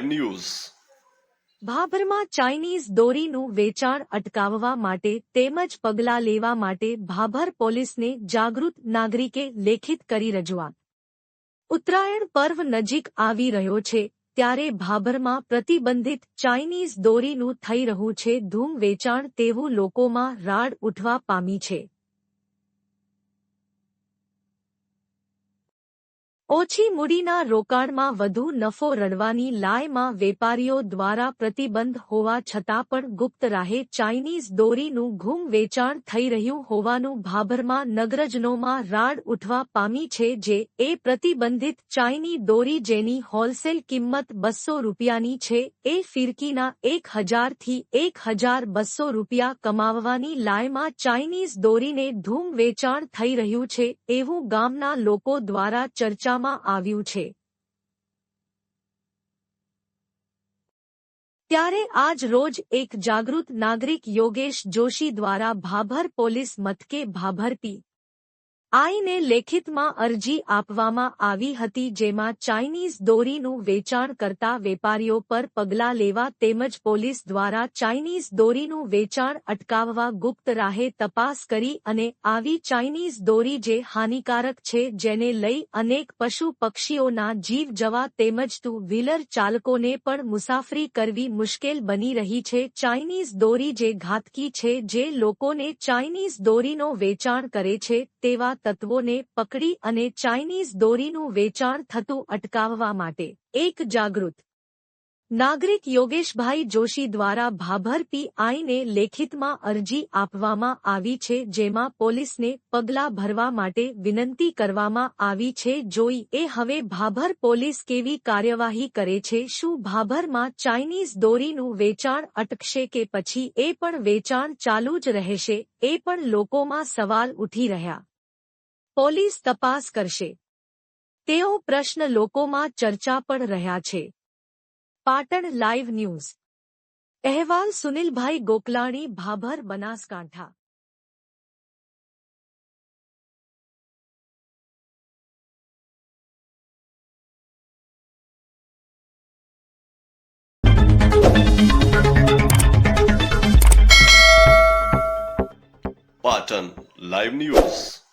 News ભાભરમાં Chinese દોરીનું વેચાણ અટકાવવા માટે તેમજ પગલાં લેવા માટે ભાભર પોલીસને જાગૃત નાગરિકે લેખિત કરી રજૂઆત. ઉત્તરાયણ પર્વ નજીક આવી રહ્યો છે, ત્યારે ભાભરમાં પ્રતિબંધિત ચાઇનીઝ દોરીનું થઈ રહ્યું છે, ધૂમ વેચાણ તેવું લોકોમાં રાડ ઉઠવા પામી છે. ઓછી મૂડીના રોકાણમાં વધુ નફો રડવાની લાયમાં વેપારીઓ દ્વારા પ્રતિબંધ હોવા છતાં પણ ગુપ્ત રાહે ચાઇનીઝ દોરીનું ઘૂમ વેચાણ થઈ રહ્યું હોવાનું ભાભરમાં નગરજનોમાં રાડ ઉઠવા પામી છે જે એ પ્રતિબંધિત ચાઇની દોરી જેની હોલસેલ કિંમત બસો રૂપિયાની છે, એ ફિરકીના એક હજારથી એક હજાર બસો રૂપિયા કમાવવાની લાયમાં ચાઇનીઝ દોરીને ધૂમ વેચાણ થઈ રહ્યું છે, એવું ગામના લોકો દ્વારા ચર્ચામાં આવ્યું છે. ત્યારે આજ રોજ એક જાગૃત નાગરિક યોગેશ જોશી દ્વારા ભાભર પોલીસ મથકે ભાભર પી આઈને લેખિતમાં અરજી આપવામાં આવી હતી જેમાં ચાઇનીઝ દોરીનું વેચાણ કરતા વેપારીઓ પર પગલાં લેવા તેમજ પોલીસ દ્વારા ચાઇનીઝ દોરીનું વેચાણ અટકાવવા ગુપ્ત રાહે તપાસ કરી અને આવી ચાઇનીઝ દોરી જે હાનિકારક છે જેને લઈ અનેક પશુ પક્ષીઓના જીવ જવા તેમજ ટુ વ્હીલર ચાલકોને પણ મુસાફરી કરવી મુશ્કેલ બની રહી છે. ચાઇનીઝ દોરી જે ઘાતકી છે જે લોકોને ચાઇનીઝ દોરીનો વેચાણ કરે છે તેવા તત્વોને પકડી અને ચાઇનીઝ દોરીનું વેચાણ થતું અટકાવવા માટે એક જાગૃત નાગરિક યોગેશભાઈ જોશી દ્વારા ભાભર પીઆઈને લેખિતમાં અરજી આપવામાં આવી છે, જેમાં પોલીસને પગલાં ભરવા માટે વિનંતી કરવામાં આવી છે, જોઈ એ હવે ભાભર પોલીસ કેવી કાર્યવાહી કરે છે, શું ભાભરમાં ચાઇનીઝ દોરીનું વેચાણ અટકશે કે પછી એ પણ વેચાણ ચાલુ જ રહેશે, એ પણ લોકોમાં સવાલ ઉઠી રહ્યા પોલીસ તપાસ કરશે. તેઓ પ્રશ્ન લોકોમાં ચર્ચા પણ રહ્યા છે. Patan live news. અહેવાલ સુનિલભાઈ Gokalani, Bhabhar, Banaskantha. Patan live news.